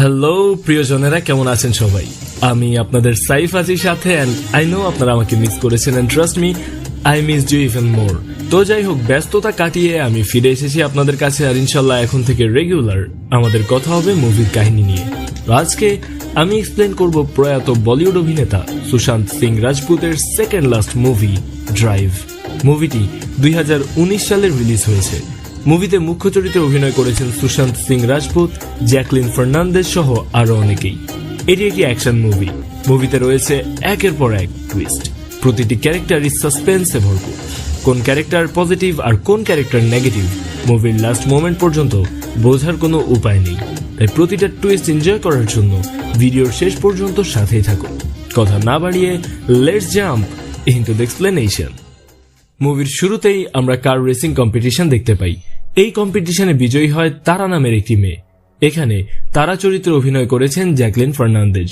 Hello প্রিয়জনেরা, কেমন আছেন সবাই? আমি আপনাদের সাইফ আজির সাথে অ্যান্ড আই নো আপনারা আমাকে মিস করেছেন and trust me I miss you even more তো যাই হোক, ব্যস্ততা কাটিয়ে আমি ফিরে এসেছি আপনাদের কাছে, আর ইনশাল্লাহ এখন থেকে রেগুলার আমাদের কথা হবে মুভির কাহিনী নিয়ে। তো আজকে আমি এক্সপ্লেন করব প্রয়াত বলিউড অভিনেতা সুশান্ত সিং রাজপুতের সেকেন্ড লাস্ট মুভি ড্রাইভ মুভিটি দুই হাজার উনিশ সালে রিলিজ হয়েছে। মুভিতে মুখ্য চরিত্রে অভিনয় করেছেন সুশান্ত সিং রাজপুত, জ্যাকলিন ফার্নান্দেজ সহ আরও অনেকেই। এটি একটি অ্যাকশন মুভি। মুভিতে রয়েছে একের পর এক টুইস্ট প্রতিটি ক্যারেক্টারই সাসপেন্সে ভরপুর। কোন ক্যারেক্টার পজিটিভ আর কোন ক্যারেক্টার নেগেটিভ মুভির লাস্ট মোমেন্ট পর্যন্ত বোঝার কোনো উপায় নেই। তাই প্রতিটা টুইস্ট এনজয় করার জন্য ভিডিওর শেষ পর্যন্ত সাথেই থাকুন। কথা না বাড়িয়ে let's jump into the explanation মুভির শুরুতেই আমরা কার রেসিং কম্পিটিশন দেখতে পাই। এই কম্পিটিশনে বিজয়ী হয় তারা নামের একটি মেয়ে। এখানে তারা চরিত্রে অভিনয় করেছেন জ্যাকলিন ফার্নান্দেজ।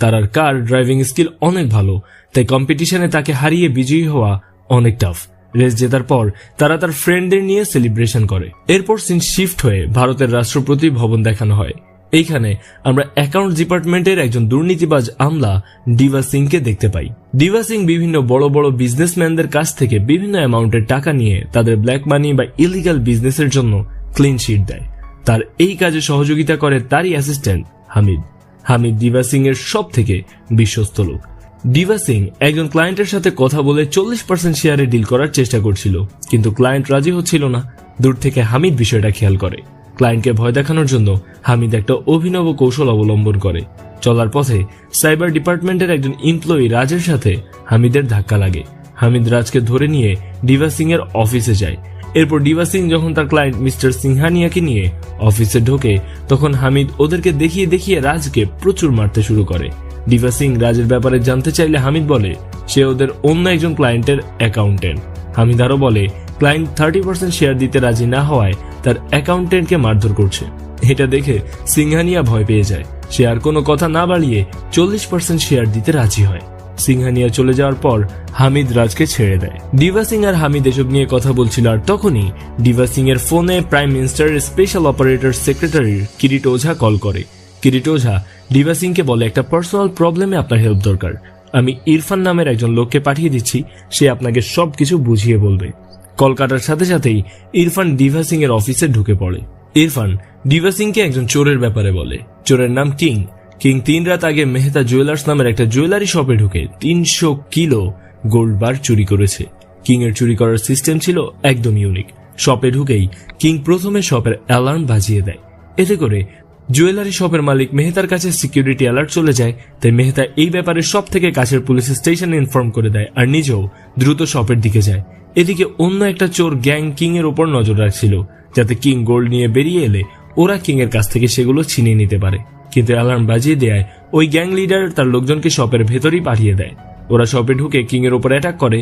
তারার কার ড্রাইভিং স্কিল অনেক ভালো, তাই কম্পিটিশনে তাকে হারিয়ে বিজয়ী হওয়া অনেক টাফ রেস জেতার পর তারা তার ফ্রেন্ডদের নিয়ে সেলিব্রেশন করে। এরপর সিন শিফট হয়ে ভারতের রাষ্ট্রপতি ভবন দেখানো হয়। এইখানে আমরা অ্যাকাউন্ট ডিপার্টমেন্টের একজন দুর্নীতিবাজ আমলা ডিভা সিংকে দেখতে পাই। ডিভা সিং বিভিন্ন বড় বড় বিজনেসম্যানদের কাছ থেকে বিভিন্ন অ্যামাউন্টের টাকা নিয়ে তাদের ব্ল্যাক মানি বা ইলিগাল বিজনেসের জন্য ক্লিন শিট দেয়। তার এই কাজে সহযোগিতা করে তারই অ্যাসিস্ট্যান্ট হামিদ। হামিদ ডিভা সিং এর সব থেকে বিশ্বস্ত লোক। ডিভা সিং একজন ক্লায়েন্টের সাথে কথা বলে চল্লিশ পার্সেন্ট শেয়ারে ডিল করার চেষ্টা করছিল, কিন্তু ক্লায়েন্ট রাজি হচ্ছিল না। দূর থেকে হামিদ বিষয়টা খেয়াল করে। ক্লায়েন্টকে ভয় দেখানোর জন্য হামিদ একটা অভিনব কৌশল অবলম্বন করে। চলার পথে সাইবার ডিপার্টমেন্টের একজন এমপ্লয়ি রাজের সাথে হামিদের ধাক্কা লাগে। হামিদ রাজকে ধরে নিয়ে ডিভা সিং এর অফিসে যায়। এরপর ডিভা সিং যখন তার ক্লায়েন্ট মিস্টার সিংহানিয়াকে নিয়ে অফিসে ঢোকে, তখন হামিদ ওদেরকে দেখিয়ে দেখিয়ে রাজকে প্রচুর মারতে শুরু করে। ডিভা সিং রাজের ব্যাপারে জানতে চাইলে হামিদ বলে, সে ওদের অন্য একজন ক্লায়েন্টের অ্যাকাউন্টেন্ট হামিদ আরও বলে ক্লায়েন্ট থার্টি পার্সেন্ট শেয়ার দিতে রাজি না হওয়ায় তার অ্যাকাউন্টেন্টকে মারধর করছে। এটা দেখে সিংহানিয়া ভয় পেয়ে যায়। সে আর কোনো কথা না বাড়িয়ে চল্লিশ পার্সেন্ট শেয়ার দিতে রাজি হয়। সিংহানিয়া চলে যাওয়ার পর হামিদ রাজকে ছেড়ে দেয়। ডিভা সিং আর হামিদ এসব নিয়ে কথা বলছিল আর তখনই ডিভা সিং এর ফোনে প্রাইম মিনিস্টারের special operator secretary Kirit Ojha call করে। কিরিট ওঝা, ডিভা সিংকে বলে, একটা পার্সোনাল প্রবলেমে আপনার হেল্প দরকার। আমি ইরফান নামের একজন লোককে পাঠিয়ে দিচ্ছি। সে আপনাকে সবকিছু বুঝিয়ে বলবে। কল কাটার সাথে সাথেই ইরফান ডিভা সিং এর অফিসে ঢুকে পড়ে। ইরফান ডিভা সিংকে একজন চোরের ব্যাপারে বলে। চোরের নাম কিং। কিং তিন রাত আগে মেহতা জুয়েলার্স নামের একটা জুয়েলারি শপে ঢুকে তিনশো কিলো গোল্ড বার চুরি করেছে। কিং এর চুরি করার সিস্টেম ছিল একদম ইউনিক শপে ঢুকেই কিং প্রথমে শপের অ্যালার্ম বাজিয়ে দেয়। এতে করে জুয়েলারি শপের মালিক মেহতার কাছে সিকিউরিটি অ্যালার্ট চলে যায়, তাই মেহতা এই ব্যাপারে সব থেকে কাছের পুলিশ স্টেশনে ইনফর্ম করে দেয় আর নিজেও দ্রুত শপের দিকে যায়। এদিকে অন্য একটা চোর গ্যাং কিং এর ওপর নজর রাখছিল, যাতে কিং গোল্ড নিয়ে বেরিয়ে এলে ওরা কিং এর কাছ থেকে সেগুলো ছিনিয়ে নিতে পারে। কিন্তু অ্যালার্ম বাজিয়ে দেয় ওই গ্যাং লিডার তার লোকজনকে শপের ভেতরই পাঠিয়ে দেয়। ওরা শপে ঢুকে কিং এর ওপর অ্যাটাক করে,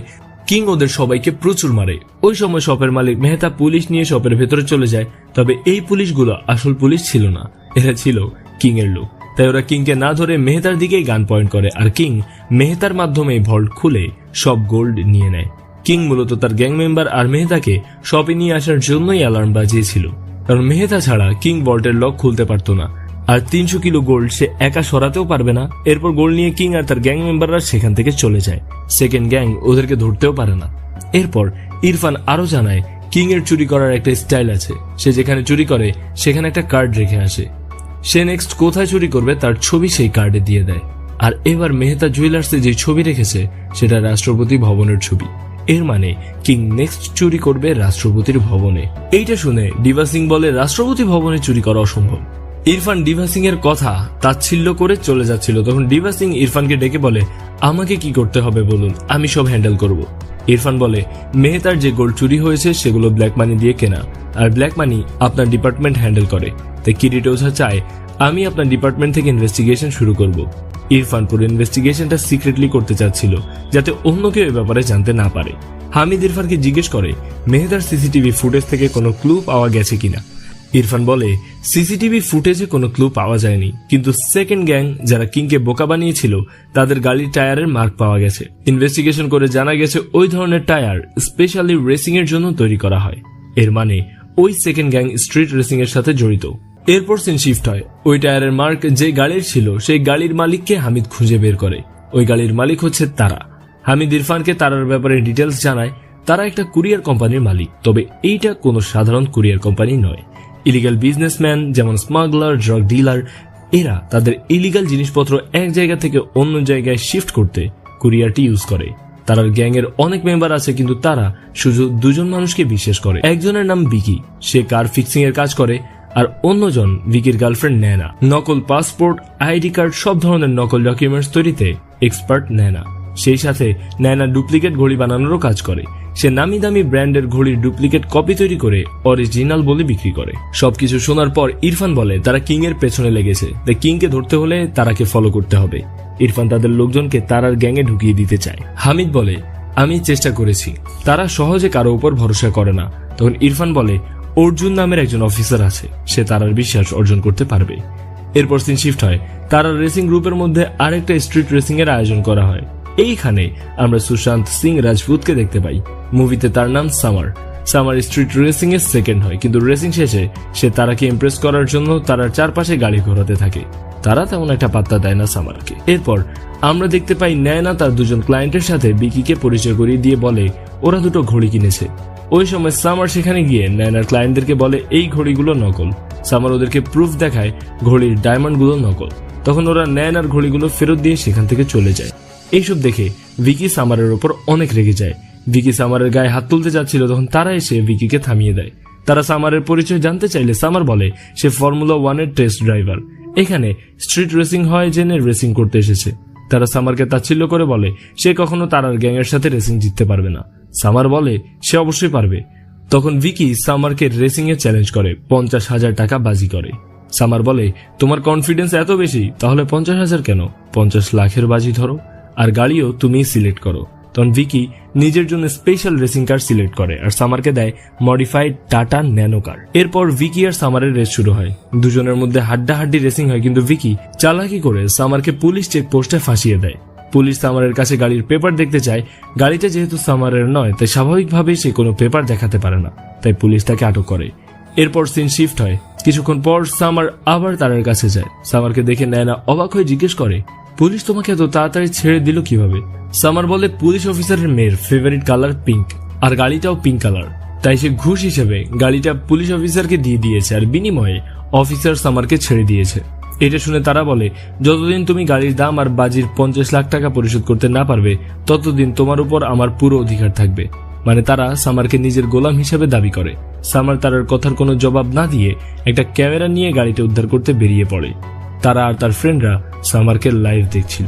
কিং ওদের সবাইকে প্রচুর মারে। ওই সময় শপের মালিক মেহতা পুলিশ নিয়ে শপের ভেতরে চলে যায়, তবে এই পুলিশগুলো আসল পুলিশ ছিল না, এরা ছিল কিং এর লোক। তাই ওরা কিংকে না ধরে মেহতার দিকেই গান পয়েন্ট করে, আর কিং মেহতার মাধ্যমে ভল্ট খুলে সব গোল্ড নিয়ে নেয়। কিং মূলত তার গ্যাং মেম্বার আর মেহতাকে শপে নিয়ে আসার জন্যই অ্যালার্ম বাজিয়েছিল। কারণ মেহতা ছাড়া কিং ভল্টের লক খুলতে পারত না। আর তিনশো কিলো গোল্ড সে একা সরাতেও পারবে না। এরপর গোল্ড নিয়ে কিং আর তার গ্যাং মেম্বাররা সেখান থেকে চলে যায়। সেকেন্ড গ্যাং ওদেরকে ধরতেও পারে না। এরপর ইরফান আরও জানায় কিং এর চুরি করার একটা স্টাইল আছে। সে যেখানে চুরি করে, সেখানে একটা কার্ড রেখে আসে। সে নেক্সট কোথায় চুরি করবে তার ছবি সেই কার্ডে দিয়ে দেয়। আর এবার মেহতা জুয়েলার্সে যে ছবি রেখেছে, সেটা রাষ্ট্রপতি ভবনের ছবি। এর মানে কিং নেক্সট চুরি করবে রাষ্ট্রপতির ভবনে। এইটা শুনে ডিভা সিং বলে, রাষ্ট্রপতি ভবনে চুরি করা অসম্ভব। ইরফান ডিভা সিং এর কথা তাচ্ছিল্য করে চলে যাচ্ছিল। তখন ডিভা সিং ইরফানকে ডেকে বলে, আমাকে কি করতে হবে বলুন? আমি সব হ্যান্ডেল করব। ইরফান বলে, মেহতার যে গোল্ড চুরি হয়েছে সেগুলো ব্ল্যাক মানি দিয়ে কেনা। আর ব্ল্যাক মানি আপনার ডিপার্টমেন্ট হ্যান্ডেল করে। তাই কিরিট ওঝা চায়, আমি আপনার ডিপার্টমেন্ট থেকে ইনভেস্টিগেশন শুরু করব। ইরফান পুরো ইনভেস্টিগেশনটা সিক্রেটলি করতে চাচ্ছিল, যাতে অন্য কেউ এ ব্যাপারে জানতে না পারে। হামিদ ইরফানকে জিজ্ঞেস করে মেহতার সিসিটিভি ফুটেজ থেকে কোনো ক্লু পাওয়া গেছে কিনা? ইরফান বলে, সিসিটিভি ফুটেজে কোনো ক্লু পাওয়া যায়নি, কিন্তু সেকেন্ড গ্যাং যারা কিংকে বোকা বানিয়েছিল, তাদের গাড়ির টায়ারের মার্ক পাওয়া গেছে। ইনভেস্টিগেশন করে জানা গেছে ওই ধরনের টায়ার স্পেশালি রেসিং এর জন্য তৈরি করা হয়। এর মানে ওই সেকেন্ড গ্যাং স্ট্রিট রেসিং এর সাথে জড়িত। এরপর সিন শিফট হয়। ওই টায়ারের মার্ক যে গাড়ির ছিল, সেই গাড়ির মালিককে হামিদ খুঁজে বের করে। ওই গাড়ির মালিক হচ্ছে তারা। হামিদ ইরফানকে তারার ব্যাপারে ডিটেলস জানায়, তারা একটা কুরিয়ার কোম্পানির মালিক। তবে এইটা কোনো সাধারণ কুরিয়ার কোম্পানি নয়। ইলিগাল বিজনেসম্যান যেমন স্মাগলার ড্রাগ ডিলার এরা তাদের ইলিগাল জিনিসপত্র এক জায়গা থেকে অন্য জায়গায় শিফট করতে কুরিয়ারটি ইউজ করে। তারার গ্যাংয়ের অনেক মেম্বার আছে, কিন্তু তারা শুধু দুজন মানুষকে বিশ্বাস করে। একজনের নাম বিকি। সে কার ফিক্সিং এর কাজ করে আর অন্যজন ভিকির গার্লফ্রেন্ড নেনা। নকল পাসপোর্ট, আইডি কার্ড, সব ধরনের নকল ডকুমেন্টস তৈরিতে এক্সপার্ট নেনা। সেই সাথে নেনা ডুপ্লিকেট ঘড়ি বানানোরও কাজ করে। সে নামি দামি ব্র্যান্ডের ঘড়ির ডুপ্লিকেট কপি তৈরি করে অরিজিনাল বলে বিক্রি করে। সবকিছু শোনার পর ইরফান বলে, তারা কিং এর পেছনে লেগেছে। তাই কিংকে ধরতে হলে তারাকে ফলো করতে হবে। ইরফান তাদের লোকজনকে তারার গ্যাংয়ে ঢুকিয়ে দিতে চায়। হামিদ বলে, আমি চেষ্টা করেছি। তারা সহজে কারও উপর ভরসা করে না। তখন ইরফান বলে অর্জুন নামের একজন অফিসার আছে। সে তারার বিশ্বাস অর্জন করতে পারবে। এরপর সিন শিফট হয়। তারার রেসিং গ্রুপের মধ্যে আরেকটা স্ট্রিট রেসিং এর আয়োজন করা হয়। এইখানে আমরা সুশান্ত সিং রাজপুতকে দেখতে পাই। মুভিতে তার নাম সামার। সামার স্ট্রিট রেসিং এর সেকেন্ড হয়, কিন্তু রেসিং শেষে সে তারাকে ইমপ্রেস করার জন্য তারার চারপাশে গাড়ি ঘোরাতে থাকে। তারা তেমন একটা পাত্তা দেয় না সামারকে। এরপর আমরা দেখতে পাই নেয়না তার দুজন ক্লায়েন্টের সাথে বিকিকে পরিচয় করিয়ে দিয়ে বলে, ওরা দুটো ঘড়ি কিনেছে। ওই সময় সামার সেখানে গিয়ে নায়নার ক্লায়েন্টদেরকে বলে, এই ঘড়িগুলো নকল। সামার ওদেরকে প্রুফ দেখায় ঘড়ির ডায়মন্ডগুলো নকল। তখন ওরা নায়নার ঘড়িগুলো ফেরত দিয়ে সেখান থেকে চলে যায়। এইসব দেখে ভিকি সামারের ওপর অনেক রেগে যায়। ভিকি সামারের গায়ে হাত তুলতে যাচ্ছিল, তখন তারা এসে ভিকিকে থামিয়ে দেয়। তারা সামারের পরিচয় জানতে চাইলে সামার বলে, সে ফর্মুলা ওয়ানের টেস্ট ড্রাইভার এখানে স্ট্রিট রেসিং হয় জেনে রেসিং করতে এসেছে। তারা সামারকে তাচ্ছিল্য করে বলে, সে কখনো তারার গ্যাংয়ের সাথে রেসিং জিততে পারবে না। সামার বলে, সে অবশ্যই পারবে। তখন ভিকি সামারকে রেসিং এ চ্যালেঞ্জ করে, পঞ্চাশ হাজার টাকা বাজি করে। সামার বলে, তোমার কনফিডেন্স এত বেশি, তাহলে পঞ্চাশ হাজার কেন? পঞ্চাশ লাখের বাজি ধরো, আর গাড়িও তুমি সিলেক্ট করো। তখন ভিকি নিজের জন্য স্পেশাল রেসিং কার সিলেক্ট করে আর সামারকে দেয় মডিফাইড টাটা ন্যানো কার এরপর ভিকি আর সামারের রেস শুরু হয়। দুজনের মধ্যে হাড্ডাহাড্ডি রেসিং হয়, কিন্তু ভিকি চালাকি করে সামারকে পুলিশ চেকপোস্টে ফাঁসিয়ে দেয়। পুলিশ সামারের কাছে গাড়ির পেপার দেখতে চায়। গাড়িটা যেহেতু সামারের নয়, তাই স্বাভাবিকভাবেই সে কোনো পেপার দেখাতে পারে না। তাই পুলিশ তাকে আটক করে। এরপর সিন শিফট হয়। কিছুক্ষণ পর সামার আবার তারার কাছে যায়। সামারকে দেখে নেয়না অবাক হয়ে জিজ্ঞেস করে পুলিশ তোমাকে এত তাড়াতাড়ি ছেড়ে দিল কীভাবে? সামার বলে পুলিশ অফিসারের মেয়ের ফেভারিট কালার পিঙ্ক আর গাড়িটাও পিঙ্ক কালার তাই সে ঘুষ হিসেবে গাড়িটা পুলিশ অফিসারকে দিয়ে দিয়েছে, আর বিনিময়ে অফিসার সামারকে ছেড়ে দিয়েছে। এটা শুনে তারা বলে, যতদিন তুমি গাড়ির দাম আর বাজির পঞ্চাশ লাখ টাকা পরিশোধ করতে না পারবে, ততদিন তোমার উপর আমার পুরো অধিকার থাকবে। মানে তারা সামারকে নিজের গোলাম হিসেবে দাবি করে। সামার তারার কথার কোনো জবাব না দিয়ে একটা ক্যামেরা নিয়ে গাড়িটা উদ্ধার করতে বেরিয়ে পড়ে। তারা আর তার ফ্রেন্ডরা সামারকে লাইভ দেখছিল।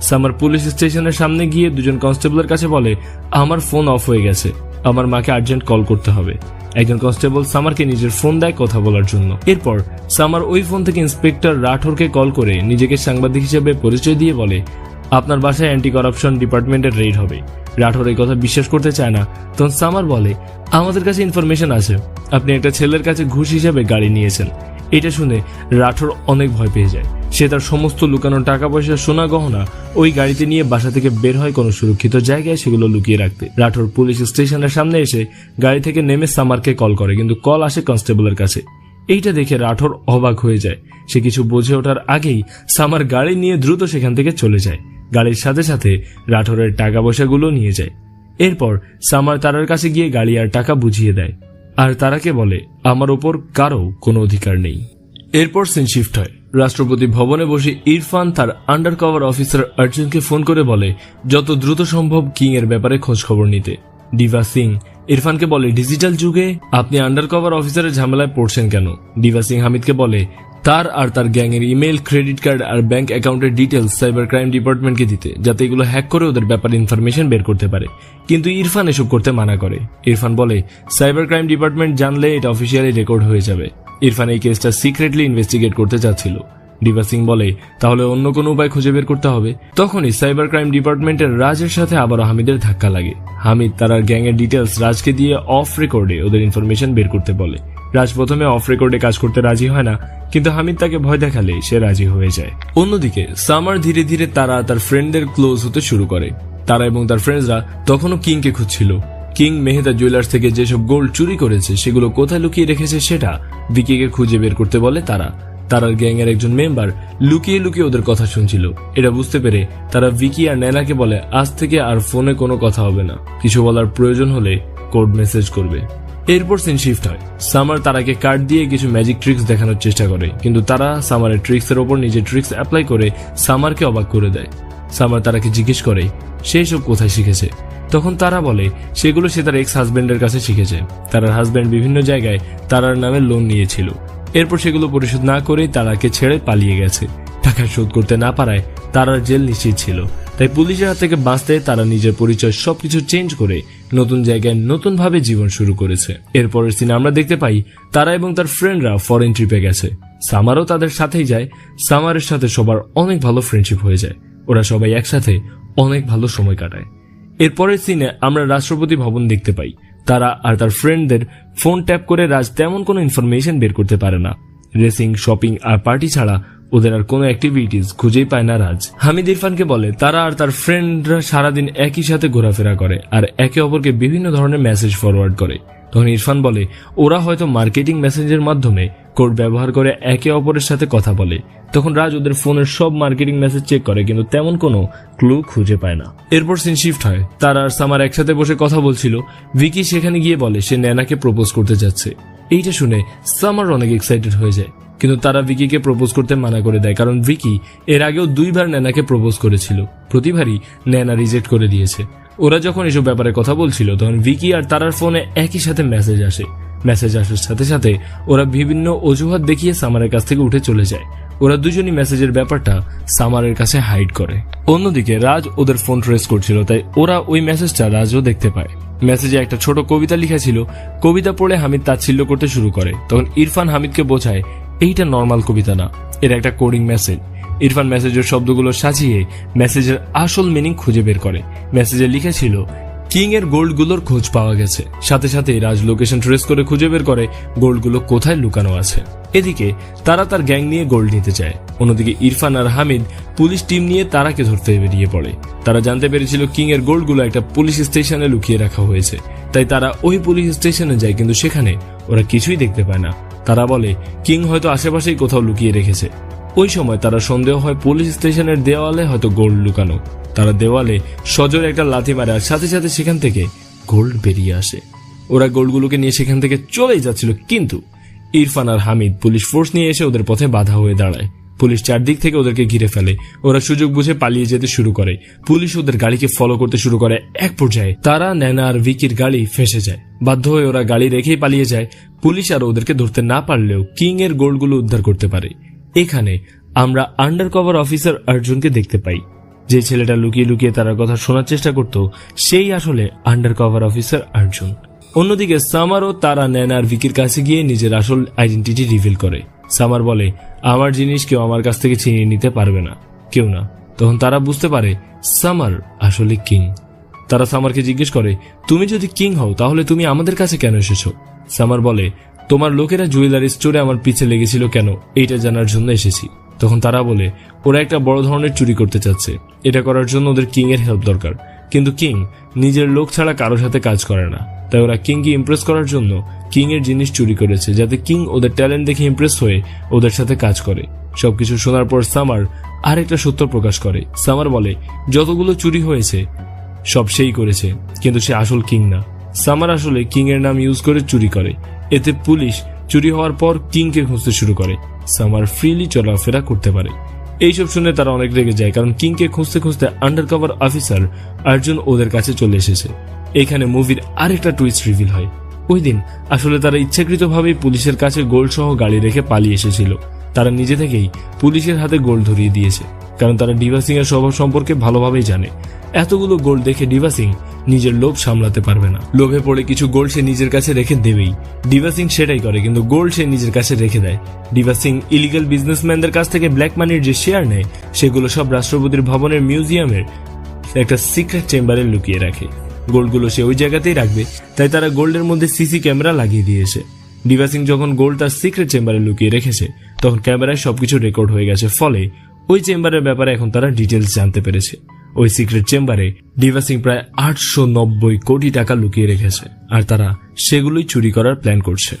সামার পুলিশ স্টেশনের সামনে গিয়ে দুজন কনস্টেবলের কাছে বলে, আমার ফোন অফ হয়ে গেছে। আমার মাকে আর্জেন্ট কল করতে হবে। একজন কনস্টেবল সামারকে নিজের ফোন দেয় কথা বলার জন্য। এরপর সামার ওই ফোন থেকে ইন্সপেক্টর রাঠোরকে কল করে নিজেকে সাংবাদিক হিসেবে পরিচয় দিয়ে বলে, আপনার বাসায় অ্যান্টি করাপশন ডিপার্টমেন্টের রেড হবে। রাঠোর এই কথা বিশ্বাস করতে চায় না, তখন সামার বলে, আমাদের কাছে ইনফরমেশন আছে। আপনি একটা ছেলের কাছে ঘুষ হিসেবে গাড়ি নিয়েছেন। এটা শুনে রাঠোর অনেক ভয় পেয়ে যায়। সে তার সমস্ত লুকানো টাকা পয়সা সোনা গহনা ওই গাড়িতে নিয়ে বাসা থেকে বের হয় কোনো সুরক্ষিত জায়গায় সেগুলো লুকিয়ে রাখতে। রাঠোর পুলিশ স্টেশনের সামনে এসে গাড়ি থেকে নেমে সামারকে কল করে, কিন্তু কল আসে কনস্টেবলের কাছে। এইটা দেখে রাঠোর অবাক হয়ে যায়। সে কিছু বোঝে ওঠার আগেই সামার গাড়ি নিয়ে দ্রুত সেখান থেকে চলে যায়। গাড়ির সাথে সাথে রাঠোরের টাকা পয়সাগুলো নিয়ে যায়। এরপর সামার তারার কাছে গিয়ে গাড়ি আর টাকা বুঝিয়ে দেয়। আর তারাকে বলে, আমার ওপর কারও কোনো অধিকার নেই। এরপর সিন শিফট হয়। রাষ্ট্রপতি ভবনে বসে ইরফান তার আন্ডার কভার অফিসার অর্জুনকে ফোন করে বলে, যত দ্রুত সম্ভব কিং এর ব্যাপারে খোঁজ খবর নিতে। ডিভা সিং ইরফানকে বলে, ডিজিটাল যুগে আপনি আন্ডার কভার অফিসারের ঝামেলায় পড়ছেন কেন? ডিভা সিং হামিদকে বলে তার আর তার গ্যাংয়ের ইমেল ক্রেডিট কার্ড আর ব্যাংক অ্যাকাউন্টের ডিটেলস সাইবার ক্রাইম ডিপার্টমেন্টকে দিতে, যাতে এগুলো হ্যাক করে ওদের ব্যাপারে ইনফরমেশন বের করতে পারে। কিন্তু ইরফান এসব করতে মানা করে। ইরফান বলে সাইবার ক্রাইম ডিপার্টমেন্ট জানলে এটা অফিসিয়ালি রেকর্ড হয়ে যাবে। ইরফান এই কেসটা সিক্রেটলি ইনভেস্টিগেট করতে চাচ্ছিল। ডিবা সিং বলে, তাহলে অন্য কোনো উপায় খুঁজে বের করতে হবে? তখনই সাইবার ক্রাইম ডিপার্টমেন্টের রাজের সাথে আবারও হামিদের ধাক্কা লাগে। হামিদ তার গ্যাংয়ের ডিটেলস রাজকে দিয়ে অফ রেকর্ডে ওদের ইনফরমেশন বের করতে বলে। রাজ প্রথমে অফ রেকর্ডে কাজ করতে রাজি হয় না, কিন্তু হামিদ তাকে ভয় দেখালে সে রাজি হয়ে যায়। অন্যদিকে, সামার ধীরে ধীরে তারা তার ফ্রেন্ডদের ক্লোজ হতে শুরু করে। তারা এবং তার ফ্রেন্ডসরা তখনও কিংকে খুঁজছিল। কিং, মেহেদা জুয়েলার্স থেকে যেসব গোল্ড চুরি করেছে, সেগুলো কোথায় লুকিয়ে রেখেছে সেটা ভিকিকে খুঁজে বের করতে বলে তারা। তারার গ্যাং এর একজন মেম্বার লুকিয়ে লুকিয়ে ওদের কথা শুনছিল। এটা বুঝতে পেরে তারা ভিকি আর ন্যানাকে বলে, আজ থেকে আর ফোনে কোনো কথা হবে না। কিছু বলার প্রয়োজন হলে কোড মেসেজ করবে। এরপর সিন শিফট হয়। সামার তারাকে কার্ড দিয়ে কিছু ম্যাজিক ট্রিক্স দেখানোর চেষ্টা করে, কিন্তু তারা সামারের ট্রিক্স এর ওপর নিজের ট্রিক্স অ্যাপ্লাই করে সামারকে অবাক করে দেয়। সামার তারাকে জিজ্ঞেস করে সেই সব কোথায় শিখেছে? তখন তারা বলে, সেগুলো সে তার এক্স হাজবেন্ডের কাছে শিখেছে। তার হাজবেন্ড বিভিন্ন জায়গায় তারার নামে লোন নিয়েছিল। এরপর সেগুলো পরিশোধ না করেই তারাকে ছেড়ে পালিয়ে গেছে। টাকা শোধ করতে না পারায় তারার জেল নিশ্চিত ছিল। তাই পুলিশের হাত থেকে বাঁচতে তারা নিজের পরিচয় সবকিছু চেঞ্জ করে নতুন জায়গায় নতুন ভাবে জীবন শুরু করেছে। এরপরের সিনে আমরা দেখতে পাই, তারা এবং তার ফ্রেন্ডরা ফরেন ট্রিপে গেছে। সামারও তাদের সাথেই যায়। সামারের সাথে সবার অনেক ভালো ফ্রেন্ডশিপ হয়ে যায়। ওরা সবাই একসাথে অনেক ভালো সময় কাটায়। এরপরের সিনে আমরা রাষ্ট্রপতি ভবন দেখতে পাই। তারা আর তার ফ্রেন্ডদের ফোন ট্যাপ করে রাজ তেমন কোনো ইনফরমেশন বের করতে পারে না। রেসিং শপিং আর পার্টি ছাড়া ওদের আর কোনো অ্যাক্টিভিটিস খুঁজেই পায় না রাজ। হামিদ ইরফানকে বলে, তারা আর তার ফ্রেন্ডরা সারাদিন একই সাথে ঘোরাফেরা করে আর একে অপরকে বিভিন্ন ধরনের মেসেজ ফরওয়ার্ড করে। তখন ইরফান বলে, ওরা হয়তো মার্কেটিং মেসেজের মাধ্যমে কোড ব্যবহার করে একে অপরের সাথে কথা বলে। তখন রাজ ওদের ফোনের সব মার্কেটিং মেসেজ চেক করে, কিন্তু তেমন কোনো ক্লু খুঁজে পায় না। এরপর সিন শিফট হয়। তারা আর সামার একসাথে বসে কথা বলছিল। ভিকি সেখানে গিয়ে বলে, সে ন্যানাকে প্রপোজ করতে যাচ্ছে। এইটা শুনে সামার অনেক এক্সাইটেড হয়ে যায়। কিন্তু তারা ভিকিকে প্রপোজ করতে মানা করে দেয়, কারণ ভিকি এর আগেও দুইবার ন্যানাকে প্রপোজ করেছিল। প্রতিবারই ন্যানা রিজেক্ট করে দিয়েছে। ওরা যখন এসব ব্যাপারে কথা বলছিল, তখন ভিকি আর তারার ফোনে একই সাথে মেসেজ আসে। মেসেজ আসার সাথে সাথে ওরা বিভিন্ন অজুহাত দেখিয়ে সামারের কাছ থেকে উঠে চলে যায়। ওরা দুজনই মেসেজের ব্যাপারটা সামারের কাছে হাইড করে। অন্যদিকে রাজ ওদের ফোন ট্রেস করছিল, তাই ওরা ওই মেসেজটা রাজও দেখতে পায়। মেসেজে একটা ছোট কবিতা লিখা ছিল, কবিতা পড়ে হামিদ তাচ্ছিল্য করতে শুরু করে। তখন ইরফান হামিদকে বোঝায় এইটা নর্মাল কবিতা না। এর একটা কোডিং মেসেজ ইরফান মেসেজের শব্দগুলো সাজিয়ে মেসেজের আসল মিনিং খুঁজে বের করে। মেসেজে লিখা ছিল কিং এর গোল্ডগুলোর খোঁজ পাওয়া গেছে। সাথে সাথে রাজ লোকেশন ট্রেস করে খুঁজে বের করে গোল্ডগুলো কোথায় লুকানো আছে। এদিকে, তারা তার গ্যাং নিয়ে গোল্ড নিতে চায়। অন্যদিকে, ইরফান আর হামিদ পুলিশ টিম নিয়ে তারাকে ধরতে বেরিয়ে পড়ে। তারা জানতে পেরেছিল কিং এর গোল্ডগুলো একটা পুলিশ স্টেশনে লুকিয়ে রাখা হয়েছে। তাই তারা ওই পুলিশ স্টেশনে যায়, কিন্তু সেখানে ওরা কিছুই দেখতে পায় না। তারা বলে, কিং হয়তো আশেপাশেই কোথাও লুকিয়ে রেখেছে। ওই সময় তারা সন্দেহ হয় পুলিশ স্টেশনের দেওয়ালে হয়তো গোল্ড লুকানো। তারা দেওয়ালে সজোর একটা লাথি মারে আর সাথে সাথে সেখান থেকে গোল্ড বেরিয়ে আসে। ওরা গোল্ডগুলোকে নিয়ে সেখান থেকে চলেই যাচ্ছিল, কিন্তু ইরফান আর হামিদ পুলিশ ফোর্স নিয়ে এসে ওদের পথে বাধা হয়ে দাঁড়ায়। পুলিশ চারদিক থেকে ওদেরকে ঘিরে ফেলে। ওরা সুযোগ বুঝে পালিয়ে যেতে শুরু করে। পুলিশ ওদের গাড়িকে ফলো করতে শুরু করে এক পর্যায়ে। তারা ন্যানা আর ভিকির গাড়ি ফেসে যায়। বাধ্য হয়ে ওরা গাড়ি রেখেই পালিয়ে যায়। পুলিশ আর ওদেরকে ধরতে না পারলেও কিং এর গোল্ডগুলো উদ্ধার করতে পারে। এখানে আমরা আন্ডার কভার অফিসার অর্জুনকে দেখতে পাই। যে ছেলেটা লুকিয়ে লুকিয়ে তার কথা শোনার চেষ্টা করত, সেই আসলে আন্ডার কভার অফিসার অর্জুন অন্যদিকে সামারও তারা ন্যানার ভিকির কাছে গিয়ে নিজের আসল আইডেন্টিটি রিভিল করে। সামার বলে, আমার জিনিস কেউ আমার কাছ থেকে ছিনিয়ে নিতে পারবে না। কেউ না? তখন তারা বুঝতে পারে, সামার আসলে কিং। তারা সামারকে জিজ্ঞেস করে, তুমি যদি কিং হও, তাহলে তুমি আমাদের কাছে কেন এসেছ? সামার বলে, তোমার লোকেরা জুয়েলারি স্টোরে আমার পিছে লেগেছিল কেন? এইটা জানার জন্য এসেছি। তখন তারা বলে, ওরা একটা বড় ধরনের চুরি করতে চাচ্ছে। এটা করার জন্য ওদের কিং এর হেল্প দরকার। কিন্তু কিং, নিজের লোক ছাড়া কারোর সাথে কাজ করে না। তাই ওরা কিংকে ইমপ্রেস করার জন্য কিং এর জিনিস চুরি করেছে, যাতে কিং ওদের ট্যালেন্ট দেখে ইমপ্রেস হয়ে ওদের সাথে কাজ করে। সবকিছু শোনার পর সামার আরেকটা সত্য প্রকাশ করে। সামার বলে, যতগুলো চুরি হয়েছে, সব সেই করেছে, কিন্তু সে আসল কিং না। সামার আসলে কিং এর নাম ইউজ করে চুরি করে। এতে পুলিশ চুরি হওয়ার পর কিংকে খুঁজতে শুরু করে। সামার ফ্রিলি চলাফেরা করতে পারে। এইসব শুনে তারা অনেক রেগে যায়, কারণ কিংকে খুঁজতে খুঁজতে আন্ডার কভার অফিসার অর্জুন ওদের কাছে চলে এসেছে। এখানে মুভির আরেকটা টুইস্ট রিভিল হয়। ওই দিন আসলে তারা ইচ্ছাকৃতভাবেই পুলিশের কাছে গোল্ড সহ গাড়ি রেখে পালিয়ে এসেছিল। তারা নিজে থেকেই পুলিশের হাতে গোল্ড ধরিয়ে দিয়েছে, কারণ তারা ডিভা সিং এর স্বভাব সম্পর্কে ভালোভাবেই জানে। এতগুলো গোল্ড দেখে ডিভা সিং নিজের লোভ সামলাতে পারবে না। লোভে পড়ে কিছু গোল্ড সে নিজের কাছে রেখে দেবেই। ডিভা সিং সেটাই করে, কিন্তু গোল্ড সে নিজের কাছে রেখে দেয়। ডিভা সিং ইলিগাল বিজনেসম্যানদের কাছ থেকে ব্ল্যাক মানির যে শেয়ার নেয়, সেগুলো সব রাষ্ট্রপতির ভবনের মিউজিয়ামের একটা সিক্রেট চেম্বারে লুকিয়ে রাখে। গোল্ডগুলো সে ওই জায়গাতেই রাখবে। তাই তারা গোল্ডের মধ্যে সিসি ক্যামেরা লাগিয়ে দিয়েছে। ডিভা সিং যখন গোল্ড তার সিক্রেট চেম্বারে লুকিয়ে রেখেছে, তখন ক্যামেরায় সবকিছু রেকর্ড হয়ে গেছে। ফলে ওই চেম্বারের ব্যাপারে এখন তারা ডিটেলস জানতে পেরেছে। ওই সিক্রেট চেম্বারে ডিভা সিং প্রায় আটশো নব্বই কোটি টাকা লুকিয়ে রেখেছে আর তারা সেগুলোই চুরি করার প্ল্যান করছে।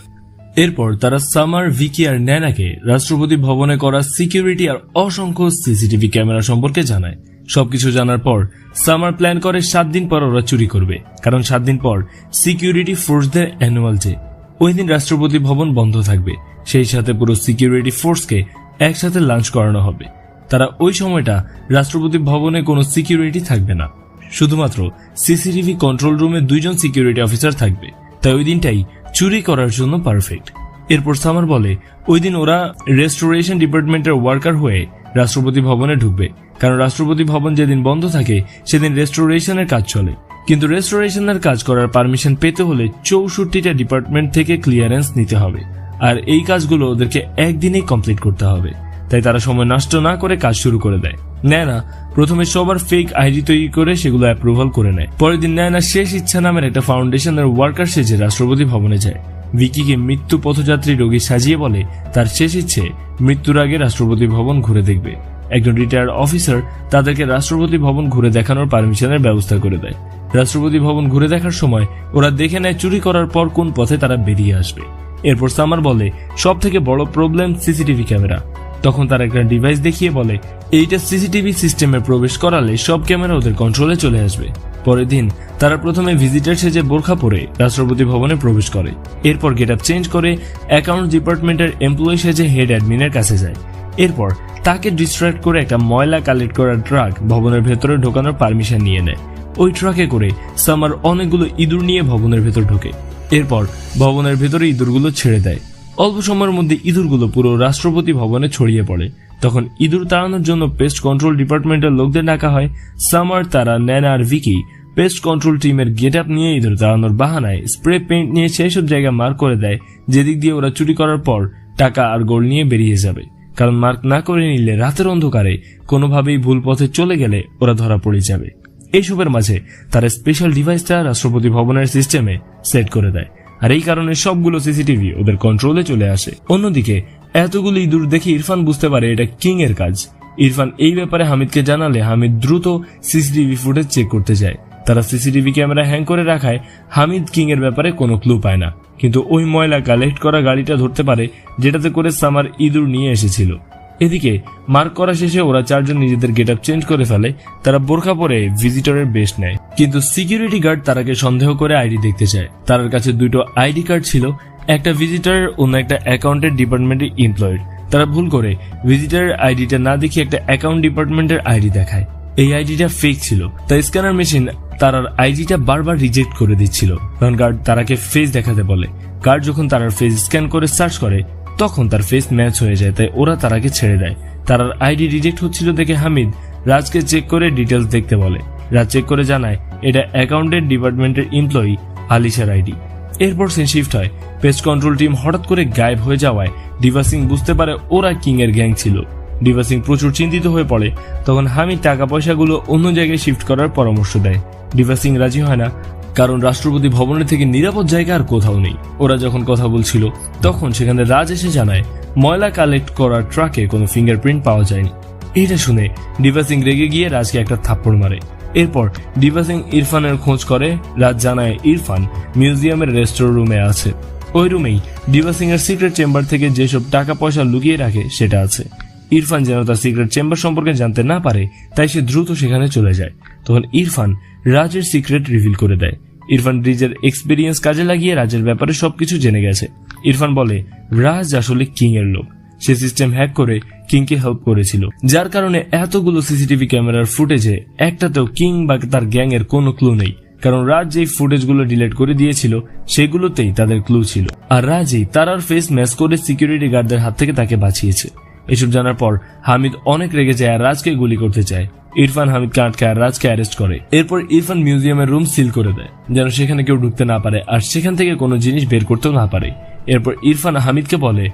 এরপর তারা সামার, ভিকি আর ন্যানাকে রাষ্ট্রপতি ভবনে করা সিকিউরিটি আর অসংখ্য সিসিটিভি ক্যামেরা সম্পর্কে জানায়। সবকিছু জানার পর সামার প্ল্যান করে সাত দিন পর ওরা চুরি করবে। কারণ সাত দিন পর সিকিউরিটি ফোর্সদের অ্যানুয়াল ডে। ওই দিন রাষ্ট্রপতি ভবন বন্ধ থাকবে। সেই সাথে পুরো সিকিউরিটি ফোর্সকে একসাথে লাঞ্চ করানো হবে। তারা ওই সময়টা রাষ্ট্রপতি ভবনে কোনো সিকিউরিটি থাকবে না। শুধুমাত্র সিসিটিভি কন্ট্রোল রুমে দুইজন সিকিউরিটি অফিসার থাকবে। তাই ওই দিনটাই চুরি করার জন্য পারফেক্ট। এরপর সামার বলে, ওই দিন ওরা রেস্টোরেশন ডিপার্টমেন্টের ওয়ার্কার হয়ে রাষ্ট্রপতি ভবনে ঢুকবে। কারণ রাষ্ট্রপতি ভবন যেদিন বন্ধ থাকে, সেদিন রেস্টোরেশনের কাজ চলে। কিন্তু রেস্টোরেশনের কাজ করার পারমিশন পেতে হলে চৌষট্টিটা ডিপার্টমেন্ট থেকে ক্লিয়ারেন্স নিতে হবে। আর এই কাজগুলো ওদেরকে একদিনেই কমপ্লিট করতে হবে। তাই তারা সময় নষ্ট না করে কাজ শুরু করে দেয়। ন্যানা প্রথমে সবার ফেক আইডি তৈরি করে সেগুলো অ্যাপ্রুভাল করে নেয়। পরের দিন ন্যানা শেষ ইচ্ছা নামের একটা ফাউন্ডেশনের ওয়ার্কার সেজে রাষ্ট্রপতি ভবনে যায়। ভিকিকে মৃত্যু পথযাত্রী রোগী সাজিয়ে বলে, তার শেষ ইচ্ছে মৃত্যুর আগে রাষ্ট্রপতি ভবন ঘুরে দেখবে। একজন রিটায়ার্ড অফিসার তাদেরকে রাষ্ট্রপতি ভবন ঘুরে দেখানোর পারমিশনের ব্যবস্থা করে দেয়। রাষ্ট্রপতি ভবন ঘুরে দেখার সময় ওরা দেখে নেয় চুরি করার পর কোন পথে তারা বেরিয়ে আসবে। এরপর সামার বলে সব থেকে বড় প্রবলেম সিসিটিভি ক্যামেরা তখন তার একটা ডিভাইস দেখিয়ে বলে, এইটা সিসিটিভি সিস্টেমে প্রবেশ করালে সব ক্যামেরা ওদের কন্ট্রোলে চলে আসবে। পরের দিন তারা প্রথমে ভিজিটার সেজে বোরখা পরে রাষ্ট্রপতি ভবনে প্রবেশ করে। এরপর গেট আপ চেঞ্জ করে অ্যাকাউন্ট ডিপার্টমেন্টের এমপ্লয়ি সেজে হেড অ্যাডমিনের কাছে যায়। এরপর তাকে ডিস্ট্রাক্ট করে একটা ময়লা কালেক্ট করার ট্রাক ভবনের ভেতরে ঢোকানোর পারমিশন নিয়ে নেয়। ওই ট্রাকে করে সামার অনেকগুলো ইঁদুর নিয়ে ভবনের ভেতর ঢোকে। এরপর ভবনের ভেতরে ইঁদুরগুলো ছেড়ে দেয়। অল্প সময়ের মধ্যে ইঁদুরগুলো পুরো রাষ্ট্রপতি ভবনে ছড়িয়ে পড়ে। তখন ইঁদুর তাড়ানোর জন্য পেস্ট কন্ট্রোল ডিপার্টমেন্টের লোকদের ডাকা হয়। সামার তারা ন্যানা আর ভিকি পেস্ট কন্ট্রোল টিমের গেট আপ নিয়ে ইঁদুর তাড়ানোর বাহানায় স্প্রে পেইন্ট নিয়ে সেই সব জায়গা মার করে দেয়। যেদিক দিয়ে ওরা চুরি করার পর টাকা আর গোল নিয়ে বেরিয়ে যাবে। কারণ মার্ক না করে নিলে রাতের অন্ধকারে কোনোভাবেই ভুল পথে চলে গেলে ওরা ধরা পড়ে যাবে। এইসবের মাঝে তারা স্পেশাল ডিভাইসটা রাষ্ট্রপতি ভবনের সিস্টেমে সেট করে দেয়। আর এই কারণে সবগুলো সিসিটিভি ওদের কন্ট্রোলে চলে আসে। অন্যদিকে এতগুলো ইঁদুর দেখে ইরফান বুঝতে পারে এটা কিং এর কাজ। ইরফান এই ব্যাপারে হামিদকে জানালে হামিদ দ্রুত সিসিটিভি ফুটেজ চেক করতে যায়। তারা সিসিটিভি ক্যামেরা হ্যাং করে রাখায় হামিদ কিং এর ব্যাপারে কোনো ক্লু পায় না। কিন্তু ওই ময়লা কালেক্ট করা গাড়িটা ধরতে পারে যেটাতে করে সামার ইঁদুর নিয়ে এসেছিল। এদিকে মার্ক করা শেষে ওরা চারজন নিজেদের গেট আপ চেঞ্জ করে ফেলে, তারা বোরখা পরে ভিজিটরের বেশ নেয়। কিন্তু সিকিউরিটি গার্ড তারাকে সন্দেহ করে আইডি দেখতে চায়। তার কাছে দুটো আইডি কার্ড ছিল, একটা ভিজিটরের, অন্য একটা অ্যাকাউন্টের ডিপার্টমেন্টের এমপ্লয়েড। তারা ভুল করে ভিজিটরের আইডিটা না দেখিয়ে একটা অ্যাকাউন্ট ডিপার্টমেন্টের আইডি দেখায়। এই আইডিটা ফেক ছিল। তাই স্ক্যানার মেশিন তারার আইডিটা বারবার রিজেক্ট করে দিচ্ছিল। তখন গার্ড তারাকে ফেস দেখাতে বলে। গার্ড যখন তারার ফেস স্ক্যান করে সার্চ করে, তখন তার ফেস ম্যাচ হয়ে যায়। তাই ওরা তারাকে ছেড়ে দেয়। তারার আইডি রিজেক্ট হচ্ছিল দেখে হামিদ রাজকে চেক করে ডিটেলস দেখতে বলে। রাজ চেক করে জানায়, এটা অ্যাকাউন্টের ডিপার্টমেন্টের এমপ্লয়ি আলিশার আইডি। এরপর সে শিফট হয়। পেস্ট কন্ট্রোল টিম হঠাৎ করে গায়েব হয়ে যাওয়ায় ডিভাসিং বুঝতে পারে ওরা কিং এর গ্যাং ছিল। ডিভা সিং প্রচুর চিন্তিত হয়ে পড়ে, তখন হামিদ টাকা পয়সাগুলো অন্য জায়গায় শিফট করার পরামর্শ দেয়। ডিভা সিং রাজি হয় না, কারণ রাষ্ট্রপতি ভবনের থেকে নিরাপদ জায়গা আর কোথাও নেই। ওরা যখন কথা বলছিল, তখন সেখানে রাজ এসে জানায়, ময়লা কালেক্ট করার ট্রাকে কোনো ফিঙ্গারপ্রিন্ট পাওয়া যায়নি। এটা শুনে ডিভা সিং রেগে গিয়ে রাজকে একটা থাপ্পড় মারে। এরপর ডিভা সিং ইরফানের খোঁজ করে, রাজ জানায়, ইরফান, মিউজিয়ামের রেস্টোর রুমে আছে। ওই রুমেই ডিভা সিং এর সিক্রেট চেম্বার থেকে যেসব টাকা পয়সা লুকিয়ে রাখে, সেটা আছে। ইরফান যেন তার সিক্রেট চেম্বার সম্পর্কে জানতে না পারে, তাই সে দ্রুত সেখানে চলে যায়। তখন ইরফান রাজের সিক্রেট রিভিল করে দেয়। ইরফান রিজের এক্সপিরিয়েন্স কাজে লাগিয়ে রাজের ব্যাপারে সবকিছু জেনে গেছে। ইরফান বলে, রাজ আসলে কিং এর লোক। সে সিস্টেম হ্যাক করে কিংকে হেল্প করেছিল। যার কারণে এতগুলো সিসিটিভি ক্যামেরার ফুটেজে একটাতেও কিং বা তার গ্যাং এর কোনো ক্লু নেই। কারণ রাজ যেই ফুটেজগুলো ডিলিট করে দিয়েছিল, সেগুলোতেই তাদের ক্লু ছিল। আর রাজই তারার ফেস ম্যাচ করে সিকিউরিটি গার্ডদের হাত থেকে তাকে বাঁচিয়েছে। এসব জানার পর হামিদ অনেক রেগে যায় আর রাজকে গুলি করতে চায়। ইরফান হামিদকে আটকায় আর রাজকে অ্যারেস্ট করে। এরপর ইরফান মিউজিয়ামের রুম সিল করে দেয়, যেন সেখানে কেউ ঢুকতে না পারে আর সেখান থেকে কোনো জিনিস বের করতেও না পারে। এরপর ইরফান হামিদকে বলে,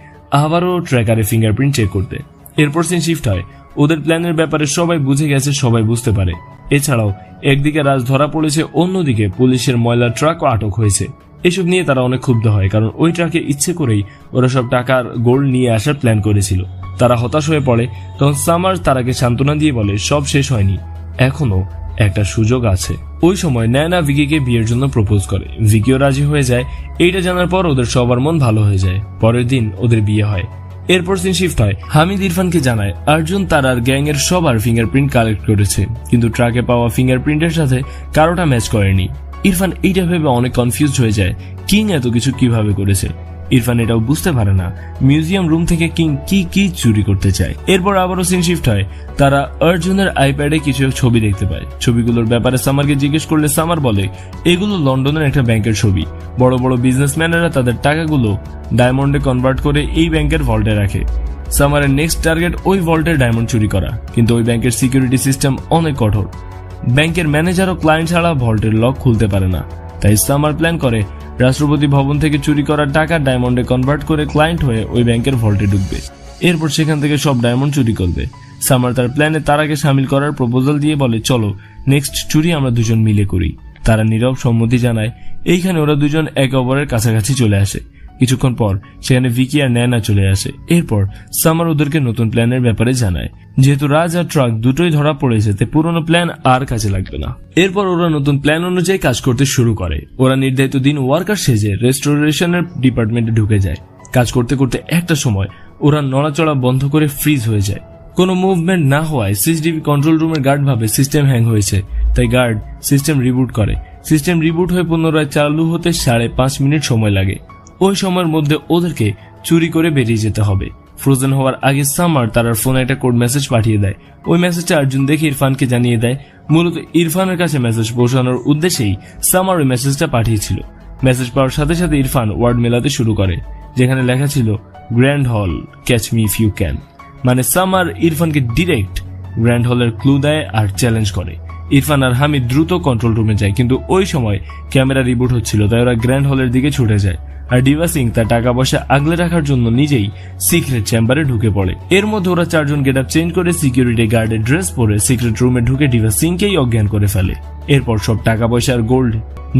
আবারও ট্র্যাকারে ফিঙ্গারপ্রিন্ট চেক করতে। এরপর সিন শিফট হয়। ওদের প্ল্যানের ব্যাপারে সবাই বুঝে গেছে, সবাই বুঝতে পারে। এছাড়াও, একদিকে রাজ ধরা পড়েছে, অন্যদিকে পুলিশের ময়লা ট্রাকও আটক হয়েছে। এসব নিয়ে তারা অনেক ক্ষুব্ধ হয়, কারণ ওই ট্রাকে ইচ্ছে করেই ওরা সব টাকার গোল্ড নিয়ে আসার প্ল্যান করেছিল। তারা হতাশ হয়ে পড়ে, তখন সামার তারাকে সান্ত্বনা দিয়ে বলে, সব শেষ হয়নি। এখনও একটা সুযোগ আছে। ওই সময় ন্যানা ভিকিকে বিয়ের জন্য প্রপোজ করে। ভিকিও রাজি হয়ে যায়। এইটা জানার পর ওদের সবার মন ভালো হয়ে যায়। পরের দিন ওদের বিয়ে হয়। এরপর সিন শিফট হয়। হামিদ ইরফানকে জানায়, আর্জুন তার আর গ্যাং এর সবার ফিঙ্গারপ্রিন্ট কালেক্ট করেছে। কিন্তু ট্রাকে পাওয়া ফিঙ্গারপ্রিন্টের সাথে কারোটা ম্যাচ করেনি। ইরফান এইটা ভেবে অনেক কনফিউজ হয়ে যায়। কিং এত কিছু কীভাবে করেছে? ইরফান এটাও বুঝতে পারে না, মিউজিয়াম রুম থেকে কিং কি কি চুরি করতে চায়। এরপর আবারও সিন শিফট হয়। তারা অর্জুনের আইপ্যাডে কিছু ছবি দেখতে পায়। ছবিগুলোর ব্যাপারে সামারকে জিজ্ঞেস করলে সামার বলে, এগুলো লন্ডনের একটা ব্যাংকের ছবি। বড় বড় বিজনেসম্যানেরা তাদের টাকাগুলো ডায়মন্ডে কনভার্ট করে এই ব্যাংকের ভল্টে রাখে। সামারের নেক্সট টার্গেট ওই ভল্টের ডায়মন্ড চুরি করা। কিন্তু ওই ব্যাংকের সিকিউরিটি সিস্টেম অনেক কঠোর। ব্যাংকের ম্যানেজার ও ক্লায়েন্ট ছাড়া ভল্টের লক খুলতে পারে না। তাই সামার প্ল্যান করে রাষ্ট্রপতি ভবন থেকে চুরি করা টাকা ডায়মন্ডে কনভার্ট করে ক্লায়েন্ট হয়ে ওই ব্যাংকের ভল্টে ঢুকবে। এরপর সেখান থেকে সব ডায়মন্ড চুরি করবে। সামার তার প্ল্যানে তারাকে সামিল করার প্রপোজাল দিয়ে বলে, চলো, নেক্সট চুরি আমরা দুজন মিলে করি। তারা নীরব সম্মতি জানায়। এইখানে ওরা দুজন একে অপরের কাছাকাছি চলে আসে। কিছুক্ষণ পর সেখানে ভিকি আর ন্যানা চলে আসে। এরপর সামার ওদেরকে নতুন প্ল্যানের ব্যাপারে জানায়। যেহেতু রাজ আর ট্রাক দুটোই ধরা পড়েছে তাই পুরনো প্ল্যান আর কাজে লাগবে না। এরপর ওরা নতুন প্ল্যান অনুযায়ী কাজ করতে শুরু করে। ওরা নির্ধারিত দিন ওয়ার্কার সেজে রেস্টোরেশনের ডিপার্টমেন্টে ঢুকে যায়। কাজ করতে করতে একটা সময় ওরা নড়াচড়া বন্ধ করে ফ্রিজ হয়ে যায়। কোনো মুভমেন্ট না হওয়ায় সিসিটিভি কন্ট্রোল রুমের গার্ড ভাবে সিস্টেম হ্যাং হয়েছে, তাই গার্ড সিস্টেম রিবুট করে। সিস্টেম রিবুট হয়ে পুনরায় চালু হতে সাড়ে পাঁচ মিনিট সময় লাগে। ওই সময়ের মধ্যে ওদেরকে চুরি করে বেরিয়ে যেতে হবে। ফ্রোজেন হওয়ার আগে সামার তার ফোনে একটা কোড মেসেজ পাঠিয়ে দেয়। ওই মেসেজটা অর্জুন দেখে ইরফানকে জানিয়ে দেয়। মূলত ইরফানের কাছে মেসেজ পৌঁছানোর উদ্দেশ্যেই সামার ওই মেসেজটা পাঠিয়েছিল। মেসেজ পাওয়ার সাথে সাথে ইরফান ওয়ার্ড মেলাতে শুরু করে, যেখানে লেখা ছিল, grand hall, catch me if you can. মানে সামার ইরফানকে ডিরেক্ট গ্র্যান্ড হলের ক্লু দেয় আর চ্যালেঞ্জ করে। ইরফান আর হামিদ দ্রুত কন্ট্রোল রুমে যায়, কিন্তু ওই সময় ক্যামেরা রিবুট হচ্ছিল, তাই ওরা গ্র্যান্ড হলের দিকে ছুটে যায়। আর ডিভা সিং তার টাকা পয়সা আগলে রাখার জন্য নিজেই সিক্রেট চেম্বারে ঢুকে পড়ে। এর মধ্যে ওরা চারজন গেট আপ চেঞ্জ করে সিকিউরিটি গার্ডের ড্রেস পরে সিক্রেট রুমে ঢুকে ডিভা সিংকেই অজ্ঞান করে ফেলে। এরপর সব টাকা পয়সা আর গোল্ড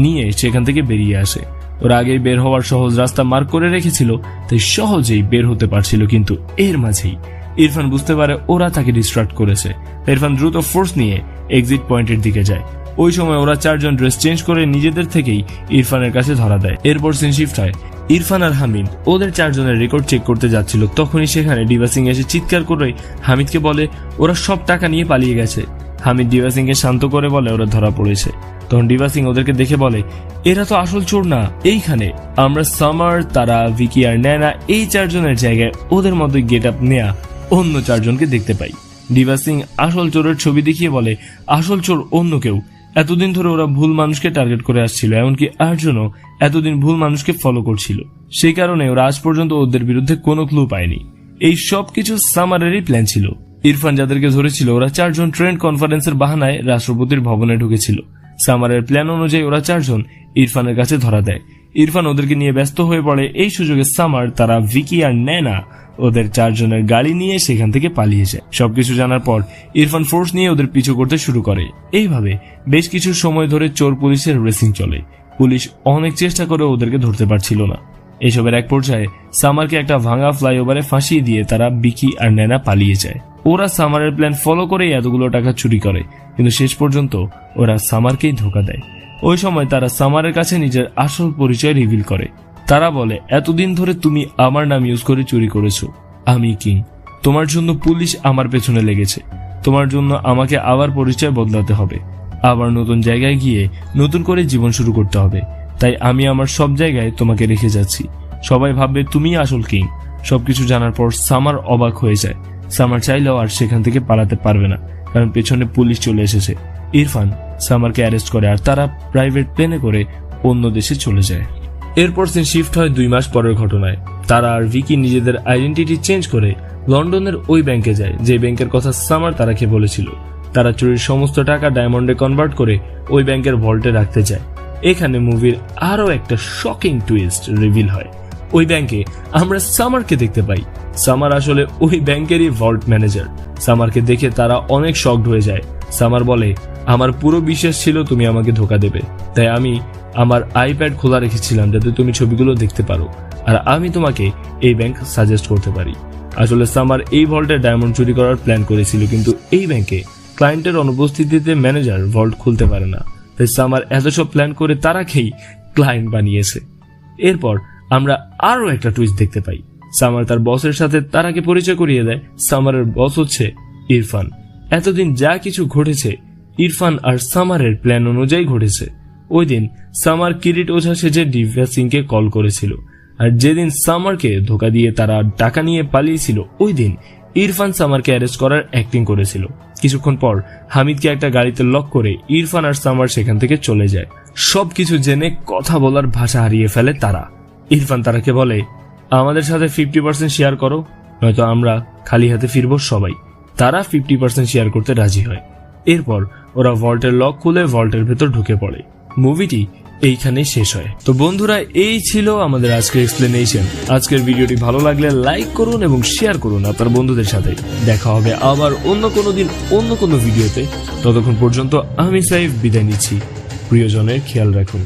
নিয়ে সেখান থেকে বেরিয়ে আসে। ওরা আগেই বের হওয়ার সহজ রাস্তা মার্ক করে রেখেছিল, তাই সহজেই বের হতে পারছিল, কিন্তু এর মাঝেই ইরফান বুঝতে পারে ওরা তাকে ডিস্ট্রাক্ট করেছে। ইরফান দ্রুত ফোর্স নিয়ে এক্সিট পয়েন্টের দিকে যায়। ওই সময় ওরা চারজন ড্রেস চেঞ্জ করে নিজেদের থেকেই ইরফানের কাছে ধরা দেয়। এরপর সিন শিফট হয়। ইরফান আর হামিদ ওদের চারজনের রেকর্ড চেক করতে যাচ্ছিল। তখনই সেখানে ডিবা সিং এসে চিৎকার করে হামিদকে বলে, ওরা সব টাকা নিয়ে পালিয়ে গেছে। হামিদ ডিবা সিংকে শান্ত করে বলে, ওরা ধরা পড়েছে। তখন ডিবা সিং ওদেরকে দেখে বলে, এরা তো আসল চোর না। এইখানে আমরা সামার, তারা, ভিকি আর ন্যানা এই চারজনের জায়গায় ওদের মতো গেট আপ নেয়া অন্য চারজনকে দেখতে পাই। ডিবা সিং আসল চোরের ছবি দেখিয়ে বলে, আসল চোর অন্য কেউ। এতদিন ধরে ওরা ভুল মানুষকে টার্গেট করে আসছিল, এমনকি আর্জুনও এতদিন ভুল মানুষকে ফলো করছিল। সেই কারণে ওরা আজ পর্যন্ত ওদের বিরুদ্ধে কোনো ক্লু পায়নি। এই সব কিছু সামারেরই প্ল্যান ছিল। ইরফান যাদেরকে ধরেছিল, ওরা চারজন ট্রেন্ড কনফারেন্সের বাহানায় রাষ্ট্রপতির ভবনে ঢুকেছিল। সামারের প্ল্যান অনুযায়ী ওরা চারজন ইরফানের কাছে ধরা দেয়। ইরফান ওদেরকে নিয়ে ব্যস্ত হয়ে পড়ে। এই সুযোগে সামার তারা ভিকি আর ন্যানা ওদের চারজনের গাড়ি নিয়ে সেখান থেকে পালিয়ে যায়। সবকিছু জানার পর ইরফান ফোর্স নিয়ে ওদের পিছু করতে শুরু করে। এইভাবে বেশ কিছু সময় ধরে চোর পুলিশের রেসিং চলে। পুলিশ অনেক চেষ্টা করে ওদেরকে ধরতে পারছিল না। এসবের এক পর্যায়ে সামারকে একটা ভাঙা ফ্লাইওভারে ফাঁসিয়ে দিয়ে তারা বিকি আর ন্যানা পালিয়ে যায়। ওরা সামারের প্ল্যান ফলো করেই এতগুলো টাকা চুরি করে, কিন্তু শেষ পর্যন্ত ওরা সামারকেই ধোকা দেয়। ওই সময় তারা সামারের কাছে নিজের আসল পরিচয় রিভিল করে। তারা বলে, এতদিন ধরে তুমি আমার নাম ইউজ করে চুরি করেছ। আমি কিং তোমার জন্য পুলিশ আমার পেছনে লেগেছে। তোমার জন্য আমাকে আবার পরিচয় বদলাতে হবে। আবার নতুন জায়গায় গিয়ে নতুন করে জীবন শুরু করতে হবে। তাই আমি আমার সব জায়গায় তোমাকে রেখে যাচ্ছি। সবাই ভাববে, তুমি আসল কিং সবকিছু জানার পর সামার অবাক হয়ে যায়। সামার চাইলেও আর সেখান থেকে পালাতে পারবে না, কারণ পেছনে পুলিশ চলে এসেছে। ইরফান সামারকে অ্যারেস্ট করে আর তারা প্রাইভেট প্লেনে করে অন্য দেশে চলে যায়। এরপর সে শিফট হয় দুই মাস পরের ঘটনায়। তারা আর ভিকি নিজেদের আইডেন্টিটি চেঞ্জ করে লন্ডনের ওই ব্যাংকে যায়, যে ব্যাংকের কথা সামার তারাকে বলেছিল। তারা চুরির সমস্ত টাকা ডায়মন্ডে কনভার্ট করে ওই ব্যাংকের ভল্টে রাখতে চায় এখানে মুভির আরও একটা শকিং টুইস্ট রিভিল হয়। ওই ব্যাংকে আমরা সামারকে দেখতে পাই। সামার আসলে ওই ব্যাংকেরই ভল্ট ম্যানেজার সামারকে দেখে তারা অনেক শকড হয়ে যায়। সামার বলে, আমার পুরো বিশ্বাস ছিল তুমি আমাকে ধোকা দেবে। তাই আমি আমার আইপ্যাড খোলা রেখেছিলাম যাতে তুমি ছবিগুলো দেখতে পারো। আর আমি তোমাকে এই ব্যাংক সাজেস্ট করতে পারি। আসলে সামার এই ভল্টে ডায়মন্ড চুরি করার প্ল্যান করেছিল, কিন্তু এই ব্যাংকে ক্লায়েন্টের অনুপস্থিতিতে ম্যানেজার ভল্ট খুলতে পারে না। তাই সামার এত সব প্ল্যান করে তারা খেই ক্লায়েন্ট বানিয়েছে। এরপর আমরা আরও একটা টুইস্ট দেখতে পাই। সামার তার বসের সাথে তারাকে পরিচয় করিয়ে দেয়। সামারের বস হচ্ছে ইরফান। এতদিন যা কিছু ঘটেছে, ইরফান আর সামারের প্ল্যান অনুযায়ী ঘটেছে। ওই দিন সামার কিরিট ওঝা সেজে দিব্যা সিংকে কল করেছিল। আর যেদিন সামারকে ধোকা দিয়ে তারা টাকা নিয়ে পালিয়েছিল, ওই দিন ইরফান সামারকে অ্যারেস্ট করার অ্যাক্টিং করেছিল। কিছুক্ষণ পর হামিদকে একটা গাড়িতে লক করে ইরফান আর সামার সেখান থেকে চলে যায়। সবকিছু জেনে কথা বলার ভাষা হারিয়ে ফেলে তারা। ইরফান তারাকে বলে, আমাদের সাথে ফিফটি পার্সেন্ট শেয়ার করো, নয়তো আমরা খালি হাতে ফিরবো সবাই। তারা ফিফটি পার্সেন্ট শেয়ার করতে রাজি হয়। এরপর ওরা ভল্টের লক খুলে ভল্টের ভেতর ঢুকে পড়ে। মুভিটি এইখানে শেষ হয়। তো বন্ধুরা, এই ছিল আমাদের আজকের এক্সপ্লেনেশন আজকের ভিডিওটি ভালো লাগলে লাইক করুন এবং শেয়ার করুন আপনার বন্ধুদের সাথে। দেখা হবে আবার অন্য কোনো দিন, অন্য কোনো ভিডিওতে। ততক্ষণ পর্যন্ত আমি সাইফ বিদায় নিচ্ছি। প্রিয়জনের খেয়াল রাখুন।